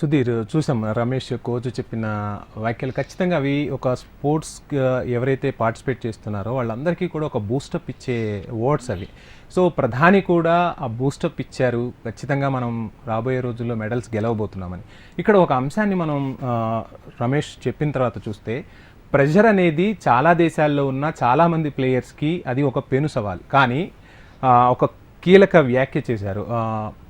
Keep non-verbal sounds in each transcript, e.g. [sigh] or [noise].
సుధీర్ చూసాం రమేష్ కోచ్ చెప్పిన వ్యాఖ్యలు. ఖచ్చితంగా అవి ఒక స్పోర్ట్స్ ఎవరైతే పార్టిసిపేట్ చేస్తున్నారో వాళ్ళందరికీ కూడా ఒక బూస్టప్ ఇచ్చే వర్డ్స్ అవి. సో ప్రధాని కూడా ఆ బూస్టప్ ఇచ్చారు. ఖచ్చితంగా మనం రాబోయే రోజుల్లో మెడల్స్ గెలవబోతున్నామని. ఇక్కడ ఒక అంశాన్ని మనం రమేష్ చెప్పిన తర్వాత చూస్తే ప్రెషర్ అనేది చాలా దేశాల్లో ఉన్న చాలామంది ప్లేయర్స్కి అది ఒక పెను సవాల్. కానీ ఒక కీలక వ్యాఖ్య చేశారు.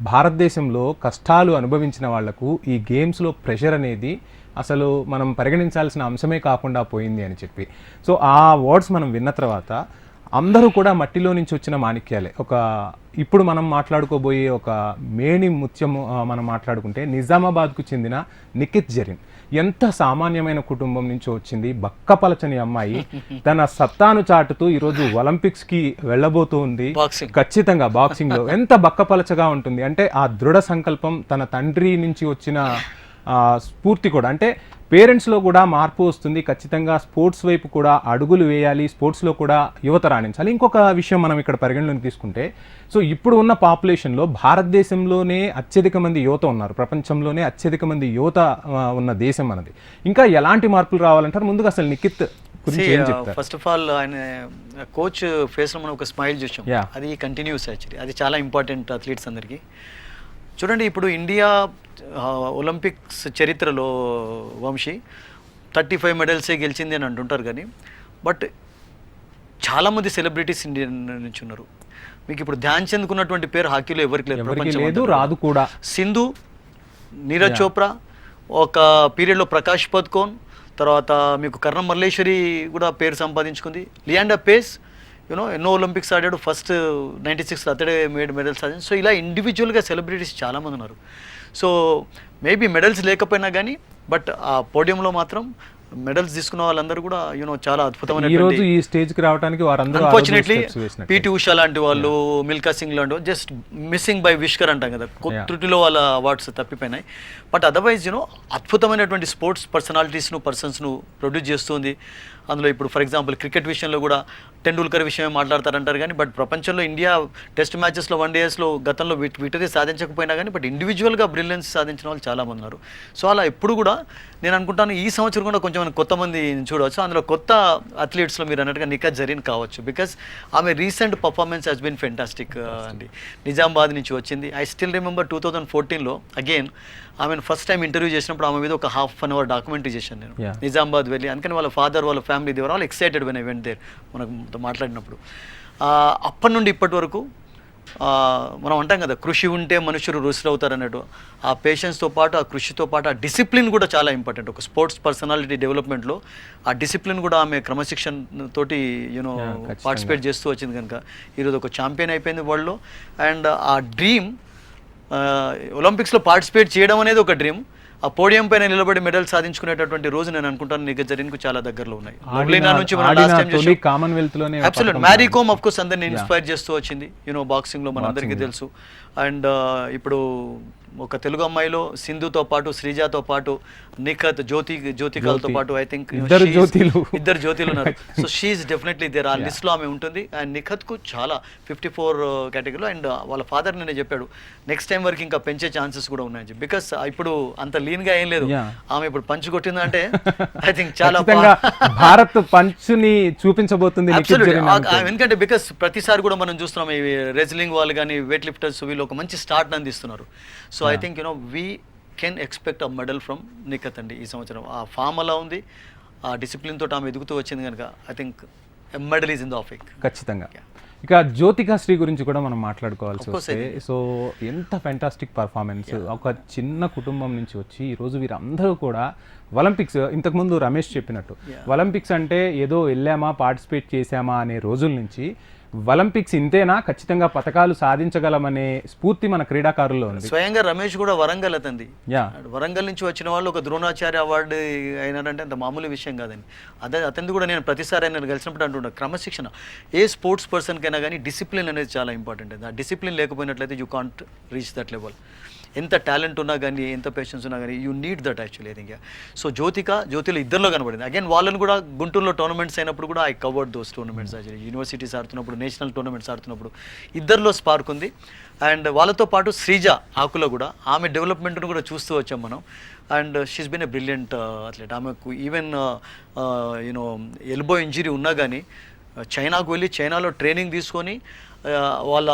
భారతదేశంలో కష్టాలు అనుభవించిన వాళ్ళకు ఈ గేమ్స్లో ప్రెషర్ అనేది అసలు మనం పరిగణించాల్సిన అంశమే కాకుండా పోయింది అని చెప్పి. సో ఆ వర్డ్స్ మనం విన్న తర్వాత అందరూ కూడా మట్టిలో నుంచి వచ్చిన మాణిక్యాలే. ఒక ఇప్పుడు మనం మాట్లాడుకోబోయే ఒక మేణి ముత్యము మనం మాట్లాడుకుంటే నిజామాబాద్కు చెందిన నిఖిత్ జరీన్. ఎంత సామాన్యమైన కుటుంబం నుంచి వచ్చింది. బక్కపలచని అమ్మాయి. [laughs] తన సత్తాను చాటుతూ ఈరోజు ఒలింపిక్స్కి వెళ్ళబోతూ ఉంది ఖచ్చితంగా బాక్సింగ్లో ఎంత బక్కపలచగా ఉంటుంది. అంటే ఆ దృఢ సంకల్పం తన తండ్రి నుంచి వచ్చిన స్ఫూర్తి కూడా. అంటే పేరెంట్స్లో కూడా మార్పు వస్తుంది. ఖచ్చితంగా స్పోర్ట్స్ వైపు కూడా అడుగులు వేయాలి. స్పోర్ట్స్లో కూడా యువత రాణించాలి. ఇంకొక విషయం మనం ఇక్కడ పరిగణలోకి తీసుకుంటే సో ఇప్పుడు ఉన్న population లో భారతదేశంలోనే అత్యధిక మంది యువత ఉన్నారు. ప్రపంచంలోనే అత్యధిక మంది యువత ఉన్న దేశం మనది. ఇంకా ఎలాంటి మార్పులు రావాలంటారు? ముందుగా అసలు నిఖిత్ ఫస్ట్ ఆఫ్ ఆల్ ఆయన కోచ్ ఫేస్లో మనం ఒక స్మైల్ చూసాం. అది కంటిన్యూస్ యాక్చువల్లీ అది చాలా ఇంపార్టెంట్ అథ్లీట్స్ అందరికీ. చూడండి ఇప్పుడు ఇండియా ఒలింపిక్స్ చరిత్రలో వంశీ థర్టీ ఫైవ్ మెడల్సే గెలిచింది అని అంటుంటారు కానీ బట్ చాలామంది సెలబ్రిటీస్ ఇండియన్ నుంచి ఉన్నారు. మీకు ఇప్పుడు ధ్యాన్ చంద్కు ఉన్నటువంటి పేరు హాకీలో ఎవరికి లేదు. రాదు కూడా. సింధు నీరజ్ చోప్రా ఒక పీరియడ్లో ప్రకాష్ పద్కోన్ తర్వాత మీకు కర్ణం మల్లేశ్వరి కూడా పేరు సంపాదించుకుంది. లియాండా పేస్ యూనో ఎన్నో ఒలింపిక్స్ ఆడాడు. ఫస్ట్ నైంటీ సిక్స్లో అతడే మేడ్ మెడల్స్ సాధించి సో ఇలా ఇండివిజువల్గా సెలబ్రిటీస్ చాలామంది ఉన్నారు. సో మేబీ మెడల్స్ లేకపోయినా కానీ బట్ ఆ పోడియంలో మాత్రం మెడల్స్ తీసుకున్న వాళ్ళందరూ కూడా యూనో చాలా ఈ రోజు అద్భుతమైన ఈ స్టేజ్కి రావడానికి వారందరూ అన్ఫార్చునేట్లీ. పిటి ఉషా లాంటి వాళ్ళు మిల్కా సింగ్ లాంటి వాళ్ళు జస్ట్ మిస్సింగ్ బై విష్కర్ అంటాం కదా. త్రుటిలో వాళ్ళ అవార్డ్స్ తప్పిపోయినాయి. బట్ అదర్వైజ్ యూనో అద్భుతమైనటువంటి స్పోర్ట్స్ పర్సనాలిటీస్ను పర్సన్స్ను ప్రొడ్యూస్ చేస్తుంది. అందులో ఇప్పుడు ఫర్ ఎగ్జాంపుల్ క్రికెట్ విషయంలో కూడా టెండూల్కర్ విషయమే మాట్లాడతారంటారు కానీ బట్ ప్రపంచంలో ఇండియా టెస్ట్ మ్యాచెస్లో వన్ డేస్లో గతంలో విట్ విటరీ సాధించకపోయినా కానీ బట్ ఇండివిజువల్గా బ్రిలియన్స్ సాధించిన వాళ్ళు చాలామంది ఉన్నారు. సో అలా ఎప్పుడు కూడా నేను అనుకుంటాను ఈ సంవత్సరం కూడా కొంచెం మనం కొత్త మంది చూడవచ్చు. అందులో కొత్త అథ్లీట్స్లో మీరు అన్నట్టుగా నికా జరీన్ కావచ్చు. బికాస్ ఆమె recent performance has been fantastic అండి. నిజామాబాద్ నుంచి వచ్చింది. I still remember two thousand ఫోర్టీన్లో అగైన్ ఆమెను ఫస్ట్ టైం ఇంటర్వ్యూ చేసినప్పుడు ఆమె మీద ఒక హాఫ్ అన్ అవర్ డాక్యుమెంటరీ చేశాను నేను. నిజామాబాద్ వెళ్ళి అందుకని వాళ్ళ ఫాదర్ వాళ్ళ family they were all excited when I went there మనకు మాట్లాడినప్పుడు. అప్పటి నుండి ఇప్పటి వరకు మనం అంటాం కదా కృషి ఉంటే మనుషులు రుసులు అవుతారు అన్నట్టు. ఆ పేషెన్స్తో పాటు ఆ కృషితో పాటు ఆ డిసిప్లిన్ కూడా చాలా ఇంపార్టెంట్ ఒక స్పోర్ట్స్ పర్సనాలిటీ డెవలప్మెంట్లో ఆ డిసిప్లిన్ కూడా ఆమె క్రమశిక్షణ తోటి యూనో. పార్టిసిపేట్ చేస్తూ వచ్చింది కనుక. ఈరోజు ఒక ఛాంపియన్ అయిపోయింది వరల్డ్లో. అండ్ ఆ డ్రీమ్ ఒలింపిక్స్లో పార్టిసిపేట్ చేయడం అనేది ఒక డ్రీమ్. ఆ పోడియం పైన నిలబడి మెడల్ సాధించుకునేటటువంటి రోజు నేను అనుకుంటాను నీకు జరిగిన చాలా దగ్గరలో ఉన్నాయి. కామన్వెల్త్లోనే absolute Mary Kom of course అందరిని ఇన్స్పైర్ చేస్తూ వచ్చింది. యూనో బాక్సింగ్లో మనందరికీ తెలుసు. అండ్ ఇప్పుడు ఒక తెలుగు అమ్మాయిలో సింధుతో పాటు శ్రీజాతో పాటు నిఖత్ జ్యోతి జ్యోతికాలతో పాటు ఐ థింక్ ఇద్దరు జ్యోతిలు. ఇద్దరు జ్యోతిలు ఉన్నారు. సో షీఈ్ డెఫినెట్లీ దేర్ ఆ లిస్ట్లో ఆమె ఉంటుంది. అండ్ నిఖత్కు చాలా ఫిఫ్టీ ఫోర్ కేటగిరీలో అండ్ వాళ్ళ ఫాదర్ నేనే చెప్పాడు నెక్స్ట్ టైం వరకు ఇంకా పెంచే ఛాన్సెస్ కూడా ఉన్నాయి బికాస్ ఇప్పుడు అంత లీన్గా ఏం లేదు. ఆమె ఇప్పుడు పంచ్ కొట్టిందంటే ఐ థింక్ చాలా [laughs] భారత్ పంచుని చూపించబోతుంది ఎందుకంటే బికాస్ ప్రతిసారి కూడా మనం చూస్తున్నాం ఈ రెజ్లింగ్ వాళ్ళు కానీ వెయిట్ లిఫ్టర్స్ వీళ్ళు ఒక మంచి స్టార్ట్ అందిస్తున్నారు. So I think you know we can expect a medal from Nikhat అండి ఈ సంవత్సరం. ఆ ఫామ్ అలా ఉంది. ఆ డిసిప్లిన్ తోటి ఆమె ఎదుగుతూ వచ్చింది కనుక I think medal is in the offing ఖచ్చితంగా. ఇక జ్యోతికా శ్రీ గురించి కూడా మనం మాట్లాడుకోవాల్సి వస్తే సో ఎంత ఫెంటాస్టిక్ పర్ఫార్మెన్స్ ఒక చిన్న కుటుంబం నుంచి వచ్చి ఈ రోజు వీరందరూ కూడా ఒలింపిక్స్ ఇంతకుముందు రమేష్ చెప్పినట్టు ఒలింపిక్స్ అంటే ఏదో వెళ్ళామా పార్టిసిపేట్ చేశామా అనే రోజుల నుంచి ఒలింపిక్స్ ఇంతేనా? ఖచ్చితంగా పథకాలు సాధించగలమనే స్ఫూర్తి మన క్రీడాకారుల్లో ఉంది. స్వయంగా రమేష్ కూడా వరంగల్ అతంది. యా. వరంగల్ నుంచి వచ్చిన వాళ్ళు ఒక ద్రోణాచార్య అవార్డు అయినారంటే అంత మామూలు విషయం కాదండి. అదే అతనిది కూడా నేను ప్రతిసారి ఆయన కలిసినప్పుడు అంటున్నా క్రమశిక్షణ ఏ స్పోర్ట్స్ పర్సన్కైనా కానీ డిసిప్లిన్ అనేది చాలా ఇంపార్టెంట్ ఆ డిసిప్లిన్ లేకపోయినట్లయితే you can't reach that level ఎంత టాలెంట్ ఉన్నా కానీ ఎంత పేషెన్స్ ఉన్నా కానీ you need that actually I think so Jyothika జ్యోతిలో ఇద్దరిలో కనబడింది. అగైన్ వాళ్ళని కూడా గుంటూరులో టోర్నమెంట్స్ అయినప్పుడు కూడా I covered those tournaments actually universities ఆడుతున్నప్పుడు నేషనల్ టోర్నమెంట్స్ ఆడుతున్నప్పుడు ఇద్దరిలో స్పార్క్ ఉంది. అండ్ వాళ్ళతో పాటు శ్రీజ ఆకులో కూడా ఆమె డెవలప్మెంట్ను కూడా చూస్తూ వచ్చాం మనం. And she's been a brilliant athlete ఆమెకు even you know elbow injury ఉన్నా కానీ చైనాకు uh, వెళ్ళి చైనాలో ట్రైనింగ్ తీసుకొని వాళ్ళ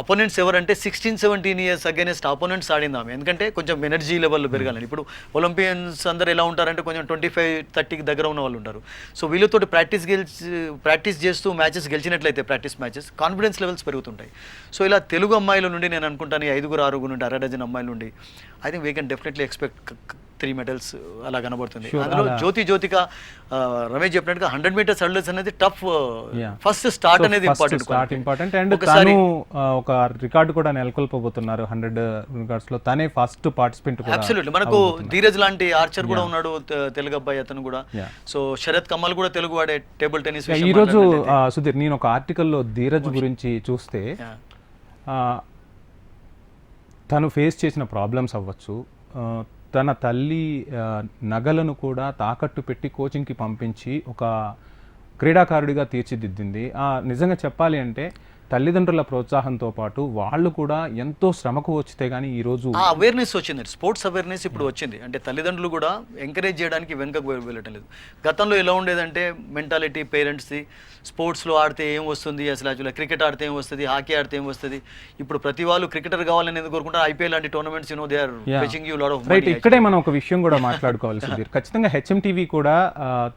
అపోనెంట్స్ ఎవరంటే sixteen seventeen years against opponents ఆడింది ఆమె. ఎందుకంటే కొంచెం ఎనర్జీ లెవెల్ పెరగాలని. ఇప్పుడు ఒలింపియన్స్ అందరు ఎలా ఉంటారంటే కొంచెం ట్వంటీ ఫైవ్ థర్టీకి దగ్గర ఉన్న వాళ్ళు ఉంటారు. సో వీళ్ళతో ప్రాక్టీస్ గెలిచి ప్రాక్టీస్ చేస్తూ మ్యాచెస్ గెలిచినట్లయితే ప్రాక్టీస్ మ్యాచెస్ కాన్ఫిడెన్స్ లెవెల్స్ పెరుగుతుంటాయి. సో ఇలా తెలుగు అమ్మాయిల నుండి నేను అనుకుంటాను ఐదుగురు ఆరుగురు నుండి అర డజన్ అమ్మాయిల నుండి I think we can definitely expect three medals అలా కనబడుతుంది. అందులో జ్యోతి జ్యోతిక రమేష్ చెప్పినట్టుగా హండ్రెడ్ మీటర్స్ హర్డల్స్ అనేది టఫ్. ఫస్ట్ స్టార్ట్ అనేది ఇంపార్టెంట్ స్టార్ట్ ఇంపార్టెంట్ అండ్ తను ఒక రికార్డు కూడా నెలకొల్పబోతున్నారు హండ్రెడ్ రికార్డ్స్లో. తనే ఫస్ట్ పార్టిసిపెంట్ అబ్సల్యూట్లీ మనకు ధీరజ్ లాంటి ఆర్చర్ కూడా ఉన్నాడు తెలుగు అబ్బాయి అతను కూడా. సో శరత్ కమల్ కూడా తెలుగు వాడే టేబుల్ టెన్నిస్ ఈ రోజు సుధీర్ నేను ఒక ఆర్టికల్లో ధీరజ్ గురించి చూస్తే తను ఫేస్ చేసిన ప్రాబ్లమ్స్ అవ్వచ్చు తన తల్లి నగలను కూడా తాకట్టు పెట్టి కోచింగ్కి పంపించి ఒక క్రీడాకారుడిగా తీర్చిదిద్దింది. ఆ, నిజంగా చెప్పాలి అంటే తల్లిదండ్రుల ప్రోత్సాహంతో పాటు వాళ్ళు కూడా ఎంతో శ్రమకు వచ్చితే కానీ ఈరోజు ఆ అవేర్నెస్ వచ్చింది స్పోర్ట్స్ అవేర్నెస్ ఇప్పుడు వచ్చింది. అంటే తల్లిదండ్రులు కూడా ఎంకరేజ్ చేయడానికి వెనుకకు వెళ్ళటం లేదు. గతంలో ఎలా ఉండేదంటే మెంటాలిటీ పేరెంట్స్ది స్పోర్ట్స్లో ఆడితే ఏం వస్తుంది? అసలు యాక్చువల్గా క్రికెట్ ఆడితే ఏం వస్తుంది? హాకీ ఆడితే ఏం వస్తుంది? ఇప్పుడు ప్రతి వాళ్ళు క్రికెటర్. కావాలని ఎందుకు కోరుకుంటారు ఐపీఎల్ లాంటి tournaments you know they are. Fetching you lot of right ఇక్కడే మనం ఒక విషయం కూడా మాట్లాడుకోవాలి సుధీర్ ఖచ్చితంగా హెచ్ఎం టీవీ కూడా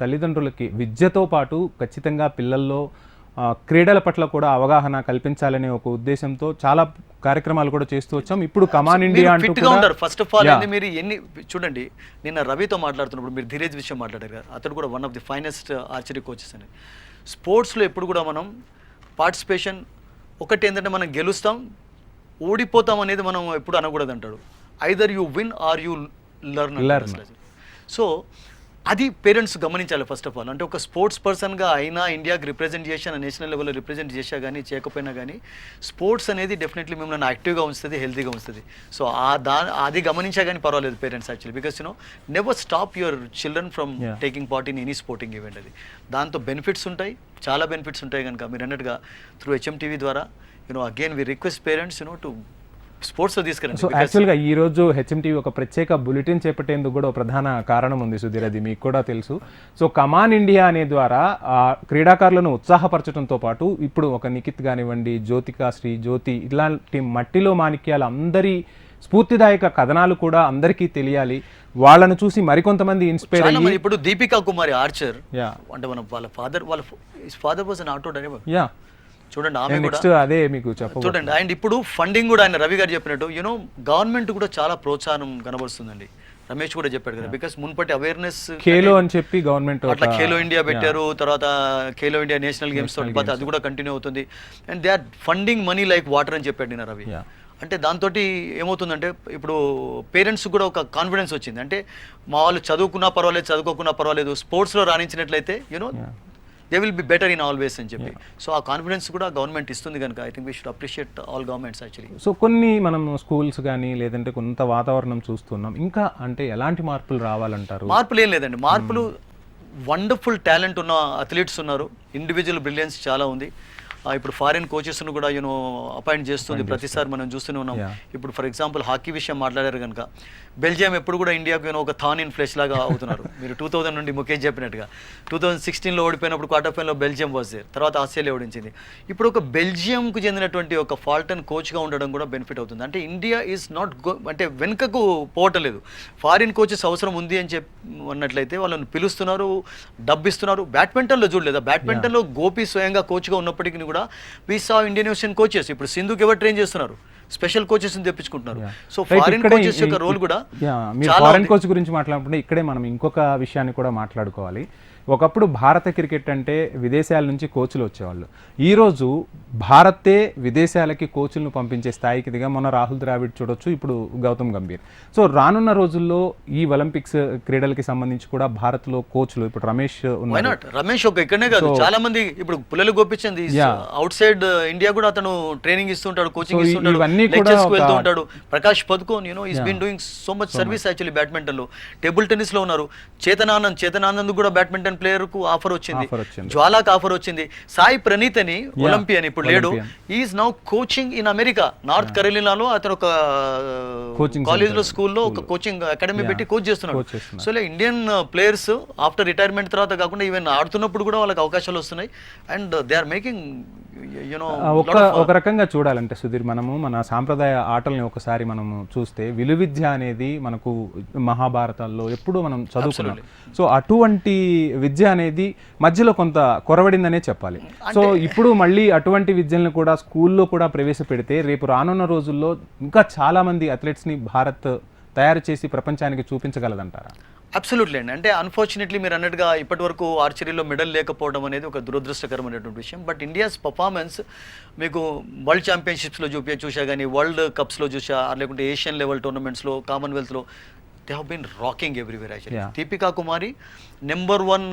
తల్లిదండ్రులకి విద్యతో పాటు ఖచ్చితంగా పిల్లల్లో క్రీడల పట్ల కూడా అవగాహన కల్పించాలనే ఒక ఉద్దేశంతో చాలా కార్యక్రమాలు కూడా చేస్తూ వచ్చాం. ఇప్పుడు కమాన్ ఇండియా ఉంటారు ఫస్ట్ ఆఫ్ ఆల్ మీరు ఎన్ని చూడండి నిన్న రవితో మాట్లాడుతున్నప్పుడు మీరు ధీరేజ్ విషయం మాట్లాడారు అతడు కూడా one of the finest archery coaches అని స్పోర్ట్స్లో ఎప్పుడు కూడా మనం పార్టిసిపేషన్ ఒకటి ఏంటంటే మనం గెలుస్తాం ఓడిపోతాం అనేది మనం ఎప్పుడు అనకూడదు అంటాడు. Either you win or you learn Learn. So అది పేరెంట్స్ గమనించాలి ఫస్ట్ ఆఫ్ ఆల్ అంటే ఒక స్పోర్ట్స్ పర్సన్గా అయినా ఇండియాకి రిప్రజెంట్ చేసినా నేషనల్ లెవెల్లో రిప్రజెంట్ చేసా కానీ చేయకపోయినా కానీ స్పోర్ట్స్ అనేది డెఫినెట్లీ మిమ్మల్ని యాక్టివ్గా ఉంచుతుంది హెల్తీగా ఉంచుతుంది. సో ఆ దా అది గమనించా కానీ పర్వాలేదు parents actually because you know never stop your children from. Taking part in any sporting event అది. దాంతో బెనిఫిట్స్ ఉంటాయి చాలా బెనిఫిట్స్ ఉంటాయి కనుక. మీరు అన్నట్టుగా త్రూ హెచ్ఎం టీవీ ద్వారా you know again we request parents you know to స్పోర్ట్స్లో తీసుకురండి సో యాక్చువల్గా ఈ రోజు హెచ్ఎం టీవీ ఒక ప్రత్యేక బులెటిన్ చేపట్టేందుకు కూడా ప్రధాన కారణం ఉంది సుధీర్ అది మీకు కూడా తెలుసు. సో కమాన్ ఇండియా అనే ద్వారా ఆ, క్రీడాకారులను ఉత్సాహపరచడంతో పాటు ఇప్పుడు ఒక నిఖిత్ కానివ్వండి జ్యోతిక శ్రీ జ్యోతి ఇలాంటి మట్టిలో మాణిక్యాలు అందరి స్ఫూర్తిదాయక కథనాలు కూడా అందరికీ తెలియాలి. వాళ్ళను చూసి మరికొంతమంది ఇన్స్పైర్ అయ్యి ఇప్పుడు దీపికా కుమారి ఆర్చర్ యా అంటే మన వాళ్ళ ఫాదర్ వాళ్ళ father was an auto driver yeah చూడండి ఆమె కూడా నెక్స్ట్ అదే మీకు చూడండి అండ్ ఇప్పుడు ఫండింగ్ కూడా ఆయన రవి గారు చెప్పినట్టు యూనో గవర్నమెంట్ కూడా చాలా ప్రోత్సాహం కనబరుస్తుందండి. రమేష్ కూడా చెప్పాడు కదా బికాస్ మున్పటి అవేర్నెస్ ఖేలో అని చెప్పి గవర్నమెంట్ అట్లా ఖేలో ఇండియా పెట్టారు తర్వాత ఖేలో ఇండియా నేషనల్ గేమ్స్ తోటి పాటు అది కూడా కంటిన్యూ అవుతుంది. And they are funding money like water అని చెప్పాడు నేను రవి. అంటే దాంతో ఏమవుతుందంటే ఇప్పుడు పేరెంట్స్ కూడా ఒక కాన్ఫిడెన్స్ వచ్చింది. అంటే మా వాళ్ళు చదువుకున్నా పర్వాలేదు చదువుకోకున్నా పర్వాలేదు స్పోర్ట్స్లో రాణించినట్లయితే you know they will be better in always అని చెప్పి. సో ఆ కాన్ఫిడెన్స్ కూడా గవర్నమెంట్ ఇస్తుంది కనుక. I think we should appreciate all governments actually so కొన్ని మనం స్కూల్స్ కానీ లేదంటే కొంత వాతావరణం చూస్తున్నాం. ఇంకా అంటే ఎలాంటి మార్పులు రావాలంటారు? మార్పులు ఏం లేదండి. మార్పులు వండర్ఫుల్ టాలెంట్ ఉన్న అథ్లీట్స్ ఉన్నారు. ఇండివిజువల్ బ్రిలియన్స్ చాలా ఉంది. ఇప్పుడు ఫారిన్ కోచెస్ను కూడా యూనో అపాయింట్ చేస్తుంది. ప్రతిసారి మనం చూస్తూనే ఉన్నాం. ఇప్పుడు ఫర్ ఎగ్జాంపుల్ హాకీ విషయం మాట్లాడారు కనుక బెల్జియం ఎప్పుడు కూడా ఇండియాకు యూనో ఒక థాన్ ఇన్ ఫ్లెష్ లాగా అవుతున్నారు. [laughs] మీరు టూ థౌసండ్ నుండి ముఖేష్ చెప్పినట్టుగా. టూ థౌసండ్ సిక్స్టీన్లో ఓడిపోయినప్పుడు క్వార్టర్ ఫైనల్లో బెల్జియం వాజ్ దేర్ తర్వాత ఆస్ట్రేలియా ఓడించింది. ఇప్పుడు ఒక బెల్జియంకు చెందినటువంటి ఒక ఫాల్టన్ కోచ్గా ఉండడం కూడా బెనిఫిట్ అవుతుంది. అంటే ఇండియా ఈజ్ నాట్ గో అంటే వెనుకకు పోవటం లేదు ఫారిన్ కోచెస్ అవసరం ఉంది అని చెప్పి అన్నట్లయితే వాళ్ళని పిలుస్తున్నారు డబ్బు ఇస్తున్నారు బ్యాడ్మింటన్లో చూడలేదా? బ్యాడ్మింటన్లో గోపి స్వయంగా కోచ్గా ఉన్నప్పటికీ కూడా we saw Indian ocean coaches ఇప్పుడు సింధుకి ఎవరు ట్రైన్ చేస్తున్నారు స్పెషల్ కోచెస్ తెప్పించుకుంటున్నారు. సో ఫారిన్ కోచెస్ యొక్క రోల్ కూడా ఫారెన్. కోచ్ గురించి మాట్లాడుకుంటే ఇక్కడే మనం ఇంకొక విషయాన్ని కూడా మాట్లాడుకోవాలి ఒకప్పుడు భారత క్రికెట్ అంటే విదేశాల నుంచి కోచ్లు వచ్చేవాళ్ళు. ఈరోజు భారతే విదేశాలకి కోచ్లను పంపించే స్థాయికి దిగా మొన్న రాహుల్ ద్రావిడ్ చూడొచ్చు ఇప్పుడు గౌతమ్ గంభీర్. సో రానున్న రోజుల్లో ఈ ఒలింపిక్స్ క్రీడలకి సంబంధించి కూడా భారత్లో కోచ్లు ఇప్పుడు రమేష్ ఉన్నారు. రమేష్ ఒక ఇక్కడనే కాదు. చాలా మంది ఇప్పుడు పుల్లలు గోపించింది అవుట్ సైడ్ ఇండియా కూడా అతను ట్రైనింగ్ ఇస్తుంటాడు కోచింగ్ ఇస్తుంటాడు వెళ్తూ ఉంటాడు Prakash Padukone you know is been doing so much service actually బ్యాడ్మింటన్లో. Table టెన్నిస్లో ఉన్నారు. చేతనానంద్ చేతనానంద్ కూడా బ్యాడ్మింటన్ ప్లేయర్కు ఆఫర్ వచ్చింది. జ్వాలాక్ ఆఫర్ వచ్చింది. సాయి ప్రణీత్ అని ఒలింపియన్ ఇప్పుడు లేడు. Is now coaching in America north కరోలినాలో అతను ఒక కాలేజ్లో స్కూల్లో ఒక కోచింగ్ అకాడమీ పెట్టి కోచ్ చేస్తున్నాడు. సో ఇలా ఇండియన్ ప్లేయర్స్ ఆఫ్టర్ రిటైర్మెంట్ తర్వాత కాకుండా ఈవెన్ ఆడుతున్నప్పుడు కూడా వాళ్ళకి అవకాశాలు వస్తున్నాయి. అండ్ దే ఆర్ మేకింగ్ ఒక ఒక రకంగా చూడాలంటే సుధీర్ మనము మన సాంప్రదాయ ఆటల్ని ఒకసారి మనము చూస్తే విలువిద్య అనేది మనకు మహాభారతాల్లో ఎప్పుడూ మనం చదువుకున్నాం. సో అటువంటి విద్య అనేది మధ్యలో కొంత కొరవడిందనే చెప్పాలి. సో ఇప్పుడు మళ్ళీ అటువంటి విద్యలను కూడా స్కూల్లో కూడా ప్రవేశపెడితే రేపు రానున్న రోజుల్లో ఇంకా చాలా మంది అథ్లెట్స్ని భారత్ తయారు చేసి ప్రపంచానికి చూపించగలదంటారా? అబ్సల్యూట్లీ అండి. అంటే అన్ఫార్చునేట్లీ మీరు అన్నట్టుగా ఇప్పటి వరకు ఆర్చరీలో మెడల్ లేకపోవడం అనేది ఒక దురదృష్టకరమైనటువంటి విషయం. బట్ ఇండియాస్ పర్ఫార్మెన్స్ మీకు వరల్డ్ ఛాంపియన్షిప్స్లో చూపి చూసా కానీ వరల్డ్ కప్స్లో చూసా లేకుంటే ఏషియన్ లెవెల్ టోర్నమెంట్స్లో కామన్వెల్త్లో they have been rocking everywhere actually. Deepika Kumari number one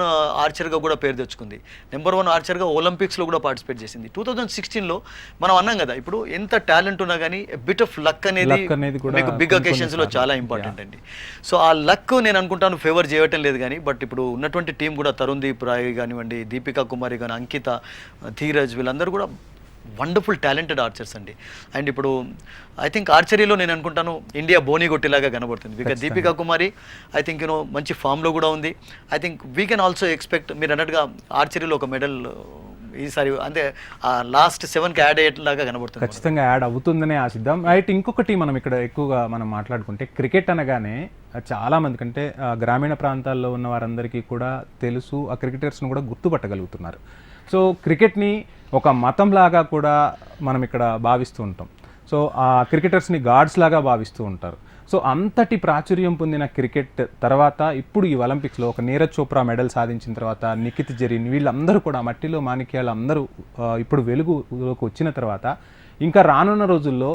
ఆర్చర్గా కూడా పేరు తెచ్చుకుంది నెంబర్ వన్ ఆర్చర్గా ఒలింపిక్స్లో కూడా పార్టిసిపేట్ చేసింది టూ థౌజండ్ సిక్స్టీన్లో మనం అన్నాం కదా ఇప్పుడు ఎంత టాలెంట్ ఉన్నా కానీ బిట్ ఆఫ్ లక్ అనేది మీకు బిగ్ అకేషన్స్లో. చాలా ఇంపార్టెంట్ అండి సో ఆ లక్ నేను అనుకుంటాను ఫేవర్ చేయటం లేదు కానీ బట్ ఇప్పుడు ఉన్నటువంటి టీం కూడా తరుణ్ దీప్ రాయ్ కానివ్వండి దీపికా కుమారి కానీ అంకిత ధీరజ్ వీళ్ళందరూ కూడా వండర్ఫుల్ టాలెంటెడ్ ఆర్చర్స్ అండి. అండ్ ఇప్పుడు ఐ థింక్ ఆర్చరీలో నేను అనుకుంటాను ఇండియా బోని కొట్టేలాగా కనబడుతుంది. Because Deepika Kumari I think you know మంచి ఫామ్లో కూడా ఉంది. I think we can also expect మీరు అన్నట్టుగా ఆర్చరీలో ఒక మెడల్ ఈసారి అంటే ఆ లాస్ట్ సెవెన్కి యాడ్ అయ్యేలాగా కనబడుతుంది ఖచ్చితంగా యాడ్ అవుతుందనే ఆశిద్దాం. రైట్ ఇంకొకటి మనం ఇక్కడ ఎక్కువగా మనం మాట్లాడుకుంటే క్రికెట్ అనగానే చాలా మంది కంటే గ్రామీణ ప్రాంతాల్లో ఉన్న వారందరికీ కూడా తెలుసు ఆ క్రికెటర్స్ను కూడా గుర్తుపట్టగలుగుతున్నారు. సో క్రికెట్ని ఒక మతం లాగా కూడా మనం ఇక్కడ భావిస్తూ ఉంటాం. సో ఆ క్రికెటర్స్ని గాడ్స్ లాగా భావిస్తూ ఉంటారు. సో అంతటి ప్రాచుర్యం పొందిన క్రికెట్ తర్వాత ఇప్పుడు ఈ ఒలింపిక్స్లో ఒక నీరజ్ చోప్రా మెడల్ సాధించిన తర్వాత నిఖిత్ జరీన్ వీళ్ళందరూ కూడా మట్టిలో మాణిక్యాలు అందరూ ఇప్పుడు వెలుగులోకి వచ్చిన తర్వాత ఇంకా రానున్న రోజుల్లో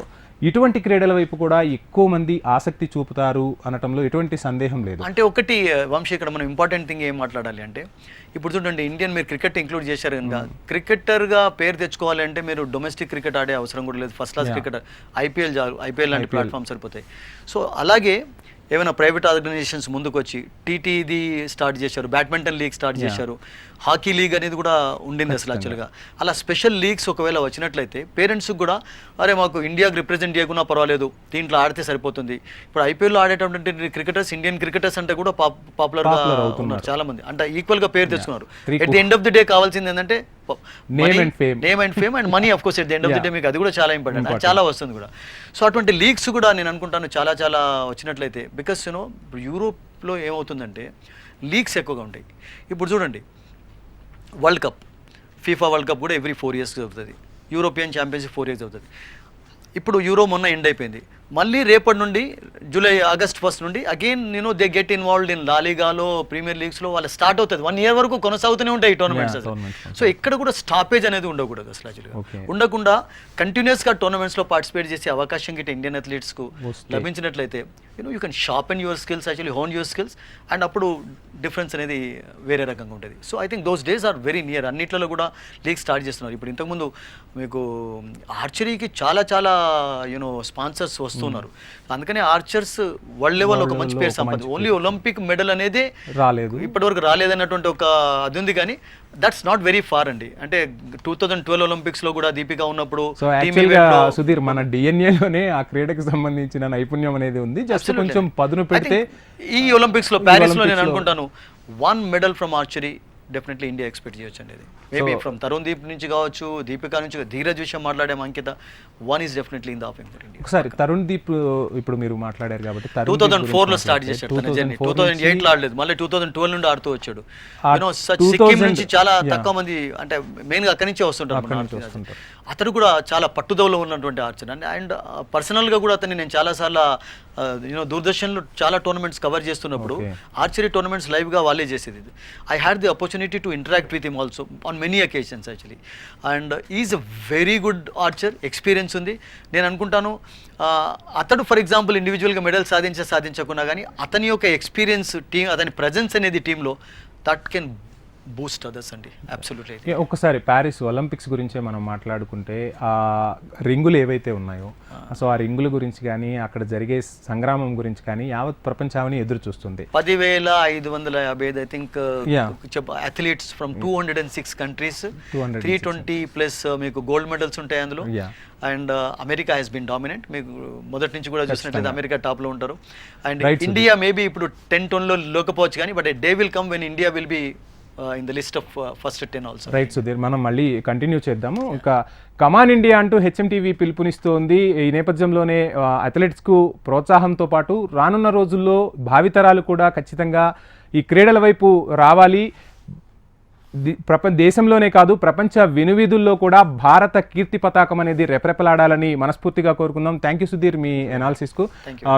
ఇటువంటి క్రీడల వైపు కూడా ఎక్కువ మంది ఆసక్తి చూపుతారు అనటంలో ఎటువంటి సందేహం లేదు. అంటే ఒకటి వంశీ ఇక్కడ మనం ఇంపార్టెంట్ థింగ్ ఏం మాట్లాడాలి అంటే ఇప్పుడు చూడండి ఇండియన్ మీరు క్రికెట్ ఇంక్లూడ్ చేశారు కనుక క్రికెటర్గా పేరు తెచ్చుకోవాలి అంటే మీరు డొమెస్టిక్ క్రికెట్ ఆడే అవసరం కూడా లేదు. ఫస్ట్ క్లాస్ క్రికెట్ ఐపీఎల్ చాలు ఐపీఎల్ లాంటి ప్లాట్ఫామ్ సరిపోతాయి. సో అలాగే ఏమైనా ప్రైవేట్ ఆర్గనైజేషన్స్ ముందుకు వచ్చి టీటీది స్టార్ట్ చేశారు బ్యాడ్మింటన్ లీగ్ స్టార్ట్ చేశారు హాకీ లీగ్ అనేది కూడా ఉండింది అసలు యాక్చువల్గా అలా స్పెషల్ లీగ్స్ ఒకవేళ వచ్చినట్లయితే పేరెంట్స్కి కూడా అరే మాకు ఇండియాకి రిప్రజెంట్ చేయకున్నా పర్వాలేదు దీంట్లో ఆడితే సరిపోతుంది. ఇప్పుడు ఐపీఎల్లో ఆడేటటువంటి క్రికెటర్స్ ఇండియన్ క్రికెటర్స్ అంటే కూడా పాపులర్గా ఉన్నారు చాలా మంది అంటే ఈక్వల్గా పేరు తెచ్చుకున్నారు. At the end of the day కావాల్సింది ఏంటంటే name and fame and money course at the end of the day మీకు అది కూడా చాలా ఇంపార్టెంట్ అది చాలా వస్తుంది కూడా. సో అటువంటి లీగ్స్ కూడా నేను అనుకుంటాను చాలా చాలా వచ్చినట్లయితే బికాస్ యూనో యూరోప్లో ఏమవుతుందంటే లీగ్స్ ఎక్కువగా ఉంటాయి. ఇప్పుడు చూడండి world cup FIFA world cup కూడా ఎవ్రీ ఫోర్ ఇయర్స్ అవుతుంది. యూరోపియన్ ఛాంపియన్షిప్ ఫోర్ ఇయర్స్ అవుతుంది. ఇప్పుడు యూరో మొన్న ఎండ్ అయిపోయింది. మళ్ళీ రేపటి నుండి జూలై ఆగస్ట్ ఫస్ట్ నుండి అగైన్ నేను దే గెట్ ఇన్వాల్వ్డ్ ఇన్ లాలీగాలో ప్రీమియర్ లీగ్స్లో వాళ్ళు స్టార్ట్ అవుతుంది. వన్ ఇయర్ వరకు కొనసాగుతూనే ఉంటాయి ఈ టోర్నమెంట్స్. సో ఎక్కడ కూడా స్టాపేజ్ అనేది ఉండకూడదు అసలు యాక్చువల్గా. ఉండకుండా కంటిన్యూస్గా టోర్నమెంట్స్లో పార్టిసిపేట్ చేసే అవకాశం గిట్ట ఇండియన్ అథ్లీట్స్కు లభించినట్లయితే you know you can sharp and your skills actually hone your skills and అప్పుడు డిఫరెన్స్ అనేది వేరే రకంగా ఉంటుంది. So I think those days are very near అన్నిట్లలో కూడా లీగ్ స్టార్ట్ చేస్తున్నారు. ఇప్పుడు ఇంతకుముందు మీకు ఆర్చరీకి చాలా చాలా యూనో స్పాన్సర్స్ వస్తున్నారు అందుకని ఆర్చర్స్ వరల్డ్ లెవెల్ ఒక మంచి పేరు సంపాదించి ఓన్లీ ఒలింపిక్ మెడల్ అనేది రాలేదు. ఇప్పటివరకు రాలేదన్నటువంటి ఒక అది ఉంది కానీ దట్స్ నాట్ వెరీ ఫార్ అండి. అంటే టూ థౌజండ్ ట్వెల్వ్ ఒలింపిక్స్లో కూడా దీపిక ఉన్నప్పుడు సుధీర్ మన డిఎన్ఏలోనే ఆ క్రీడకు సంబంధించిన నైపుణ్యం అనేది ఉంది. జస్ట్. కొంచెం పదును పెడితే ఈ ఒలింపిక్స్లో ప్యారిస్లో. నేను అనుకుంటాను one medal from archery definitely India expect చేయొచ్చు అండి ఇది మేబీ ఫ్రమ్ తరుణ్ దీప్ నుంచి కావచ్చు దీపిక నుంచి ధీరజ్ విషయం మాట్లాడే Ankita one is definitely in the for India ఒకసారి తరుణ్ దీప్ ఇప్పుడు మీరు మాట్లాడారు కాబట్టి టూ థౌసండ్ ఫోర్లో స్టార్ట్ చేశాడు తన జర్నీ 2004 టూ థౌసండ్ ఎయిట్లో ఆడలేదు మళ్ళీ టూ థౌసండ్ ట్వెల్వ్ నుండి ఆడుతూ వచ్చాడు. యూనో 2000 సిక్కిం నుంచి చాలా. తక్కువ మంది అంటే మెయిన్గా అక్కడి నుంచే వస్తుంటారు. అతడు కూడా చాలా పట్టుదలలో ఉన్నటువంటి ఆర్చర్ అండ్ అండ్ పర్సనల్గా కూడా అతన్ని నేను చాలా సార్లు యూనో దూరదర్శన్లో చాలా టోర్నమెంట్స్ కవర్ చేస్తున్నప్పుడు. ఆర్చరీ టోర్నమెంట్స్ లైవ్గా వాళ్ళే చేసేది I had the opportunity opportunity to interact with him also also on many actually. Actually and is a very good archer experience ఉంది నేను అనుకుంటాను అతడు ఫర్ ఎగ్జాంపుల్ ఇండివిజువల్గా మెడల్ సాధించ సాధించకున్నా కానీ అతని యొక్క ఎక్స్పీరియన్స్ టీం అతని ప్రజెన్స్ అనేది టీంలో దట్ కెన్ బూస్ట్ అదర్స్ అండి. అబ్సల్యూట్లీ ఒక్కసారి ప్యారిస్ ఒలింపిక్స్ గురించే మనం మాట్లాడుకుంటే ఆ రింగులు ఏవైతే ఉన్నాయో సో ఆ రింగుల గురించి కానీ అక్కడ జరిగే సంగ్రామం గురించి కానీ యావత్ ప్రపంచాన్ని ఎదురు చూస్తుంది. పదివేల ఐదు వందల యాభై ఐదు I think. Athletes from two hundred and six countries 206. Three twenty plus మీకు గోల్డ్ మెడల్స్ ఉంటాయి అందులో. And America has been dominant మీకు మొదటి నుంచి కూడా చూసినట్లయితే అమెరికా టాప్లో ఉంటారు. అండ్. ఇండియా మేబీ ఇప్పుడు టెన్లో లేకపోవచ్చు కానీ but they will come when India will be in the list of first ten also right Sudheer మనం మళ్ళీ కంటిన్యూ చేద్దాము. ఇంకా కమాన్ ఇండియా అంటూ హెచ్ఎంటీవీ పిలుపునిస్తోంది. ఈ నేపథ్యంలోనే uh, అథ్లెట్స్కు ప్రోత్సాహంతో పాటు రానున్న రోజుల్లో భావితరాలు కూడా ఖచ్చితంగా ఈ క్రీడల వైపు రావాలి. ప్రపంచ దేశంలోనే కాదు ప్రపంచ వినువీధుల్లో కూడా భారత కీర్తి పతాకం అనేది రెపరెపలాడాలని మనస్ఫూర్తిగా కోరుకుందాం. థ్యాంక్ యూ సుధీర్ మీ అనాలిసిస్కు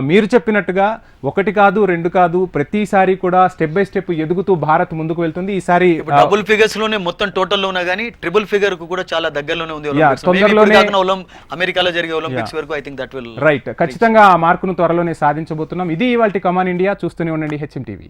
మీరు చెప్పినట్టుగా ఒకటి కాదు రెండు కాదు ప్రతిసారి కూడా స్టెప్ బై స్టెప్ ఎదుగుతూ భారత్ ముందుకు వెళ్తుంది. ఈసారి డబుల్ ఫిగర్స్లోనే మొత్తం టోటల్లో ఉన్నా కానీ ట్రిపుల్ ఫిగర్కు కూడా చాలా దగ్గరలోనే ఉంది తొందరలోనే- అమెరికాలో జరిగే ఒలింపిక్స్ వరకు I think that will right ఖచ్చితంగా ఆ మార్కును త్వరలోనే సాధించబోతున్నాం. ఇది ఇవాళ కమాన్ ఇండియా చూస్తూనే ఉండండి హెచ్ఎం టీవీ